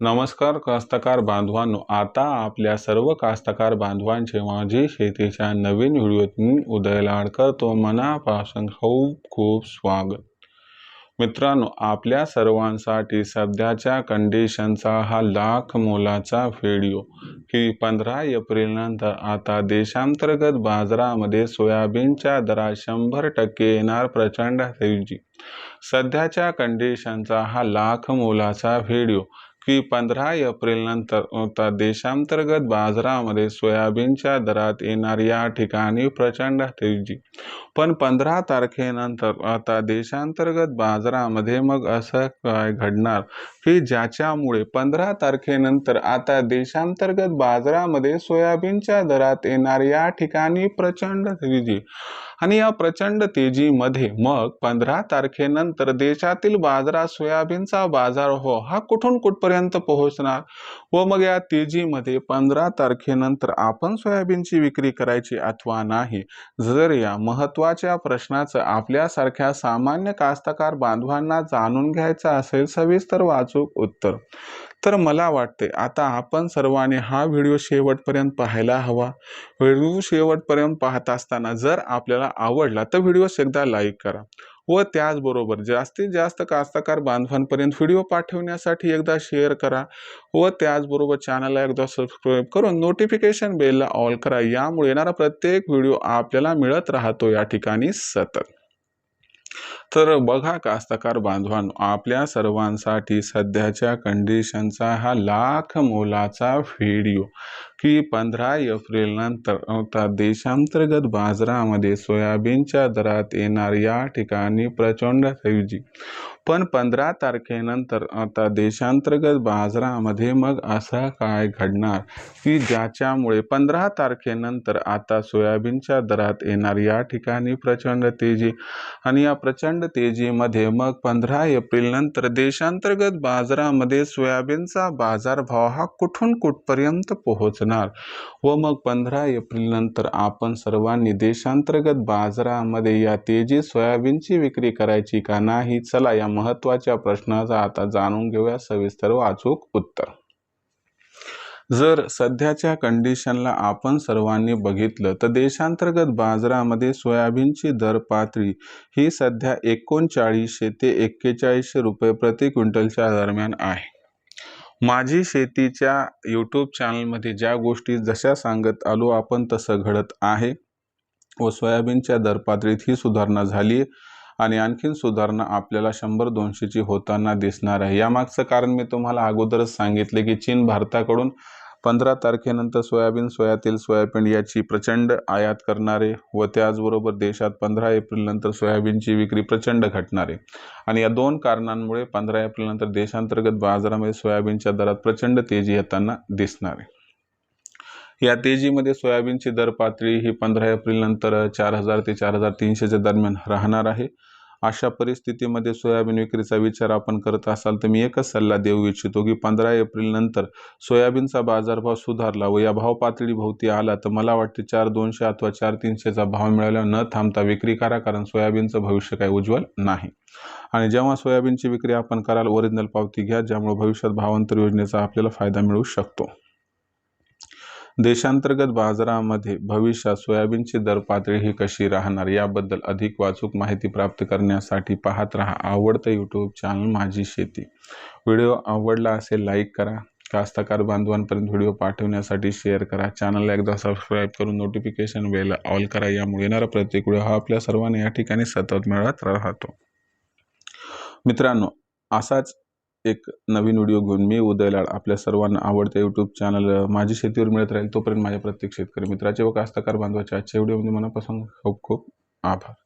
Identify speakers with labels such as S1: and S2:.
S1: नमस्कार कास्तकार बांधवांनो आता आपल्या सर्व कास्तकार बांधवांचे माझी शेतीच्या नवीन व्हिडिओत मी उदय लाड करतो मनापासून खूप खूप स्वागत. मित्रांनो आपल्या सर्वांसाठी सध्याच्या कंडिशनचा हा लाख मोलाचा व्हिडिओ की पंधरा एप्रिल नंतर आता देशांतर्गत बाजारामध्ये सोयाबीनच्या दरात शंभर टक्के येणार प्रचंड तेजी. सध्याच्या कंडिशनचा हा लाख मोलाचा व्हिडिओ की पंधरा एप्रिल नंतर देशांतर्गत बाजारामध्ये सोयाबीनच्या दरात येणार या ठिकाणी प्रचंड तेजी. पण पंधरा तारखेनंतर आता देशांतर्गत बाजारामध्ये मग असं काय घडणार? की ज्याच्यामुळे पंधरा तारखेनंतर आता देशांतर्गत बाजारामध्ये सोयाबीनच्या दरात येणार या ठिकाणी प्रचंड तेजी. आणि या प्रचंड तेजीमध्ये मग पंधरा तारखेनंतर देशातील बाजारात सोयाबीनचा बाजार हो हा कुठून कुठपर्यंत पोहोचणार? व मग या तेजीमध्ये पंधरा तारखेनंतर आपण सोयाबीनची विक्री करायची अथवा नाही? जर या महत्त्वाच्या प्रश्नाचं आपल्यासारख्या सामान्य कास्तकार बांधवांना जाणून घ्यायचं असेल सविस्तर वाचूक उत्तर. तर मला वाटते आता आपण सर्वांनी हा व्हिडिओ शेवटपर्यंत पाहायला हवा. व्हिडिओ शेवटपर्यंत पाहत असताना जर आपल्याला आवडला तर व्हिडिओस एकदा लाईक करा. व त्याचबरोबर जास्तीत जास्त कास्तकार बांधवांपर्यंत व्हिडिओ पाठवण्यासाठी एकदा शेअर करा व त्याचबरोबर चॅनलला एकदा सबस्क्राईब करून नोटिफिकेशन बेलला ऑल करा. यामुळे येणारा प्रत्येक व्हिडिओ आपल्याला मिळत राहतो. या ठिकाणी सतत. तर बघा कास्तकार बांधवांनो आपल्या सर्वांसाठी सध्याच्या कंडिशनचा हा लाख मोलाचा व्हिडिओ की पंधरा एप्रिल नंतर देशांतर्गत बाजारामध्ये सोयाबीनच्या दरात येणार या ठिकाणी प्रचंड तेजी. पण पंधरा तारखेनंतर आता देशांतर्गत बाजारामध्ये मग असं काय घडणार? की ज्याच्यामुळे पंधरा तारखेनंतर आता सोयाबीनच्या दरात येणार या ठिकाणी प्रचंड तेजी आणि या प्रचंड तेजीमध्ये मग पंधरा एप्रिल नंतर देशांतर्गत बाजारामध्ये सोयाबीनचा बाजारभाव हा कुठून कुठपर्यंत पोहोचणार? व मग पंधरा एप्रिल नंतर आपण सर्वांनी देशांतर्गत बाजारामध्ये या तेजी सोयाबीनची विक्री करायची का नाही? चला या महत्त्वाच्या प्रश्नाचा आता जाणून घेऊया सविस्तर वाचूक उत्तर. जर सध्याच्या कंडिशनला आपण सर्वांनी बघितलं तर देशांतर्गत बाजारामध्ये सोयाबीनची दर पातळी ही सध्या एकोणचाळीसशे ते एक्केचाळीसशे रुपये प्रति क्विंटलच्या दरम्यान आहे. माझी शेतीच्या यूट्यूब चॅनलमध्ये ज्या गोष्टी जशा सांगत आलो आपण तसं घडत आहे. व सोयाबीनच्या दरपातळीत ही सुधारणा झाली आणि आणखीन सुधारणा आपल्याला शंभर दोनशेची होताना दिसणार आहे. यामागचं कारण मी तुम्हाला अगोदरच सांगितले की चीन भारताकडून पंधरा तारखेनंतर सोयाबीन सोयातील सोयाबीन याची प्रचंड आयात करणारे व त्याचबरोबर देशात पंधरा एप्रिलनंतर सोयाबीनची विक्री प्रचंड घटणारे. आणि या दोन कारणांमुळे पंधरा एप्रिलनंतर देशांतर्गत बाजारामध्ये सोयाबीनच्या दरात प्रचंड तेजी येताना दिसणार. आहे या तेजीमध्ये सोयाबीनची दर पातळी ही पंधरा एप्रिलनंतर चार हजार ते चार हजार तीनशेच्या दरम्यान राहणार आहे. अशा परिस्थितीमध्ये सोयाबीन विक्रीचा विचार आपण करत असाल तर मी एकच सल्ला देऊ इच्छितो की पंधरा एप्रिल नंतर सोयाबीनचा बाजारभाव सुधारला व या भाव पातळी भोवती आला तर मला वाटते चार दोनशे अथवा चार तीनशेचा भाव मिळाला न थांबता विक्री करा कारण सोयाबीनचं भविष्य काही उज्ज्वल नाही. आणि जेव्हा सोयाबीनची विक्री आपण कराल ओरिजिनल पावती घ्या ज्यामुळे भविष्यात भावांतर योजनेचा आपल्याला फायदा मिळू शकतो. देशांतर्गत बाजारामध्ये भविष्यात सोयाबीनची दर पातळी ही कशी राहणार याबद्दल अधिक वाचूक माहिती प्राप्त करण्यासाठी पाहत राहा आवडतं यूट्यूब चॅनल माझी शेती. व्हिडिओ आवडला असेल लाईक करा. कास्तकार बांधवांपर्यंत व्हिडिओ पाठवण्यासाठी शेअर करा. चॅनलला एकदा सबस्क्राईब करून नोटिफिकेशन बेल ऑल करा. यामुळे येणारा प्रत्येक व्हिडिओ हा आपल्या सर्वांना या ठिकाणी सतत मिळत राहतो. मित्रांनो असाच एक नवीन व्हिडिओ घेऊन मी उदयलाड आपल्या सर्वांना आवडत्या यूट्यूब चॅनल माझी शेतीवर मिळत राहील तोपर्यंत माझ्या प्रत्येक शेतकरी मित्राचे व कास्तकार बांधवाच्या आजच्या व्हिडिओमध्ये मनापासून खूप खूप आभार.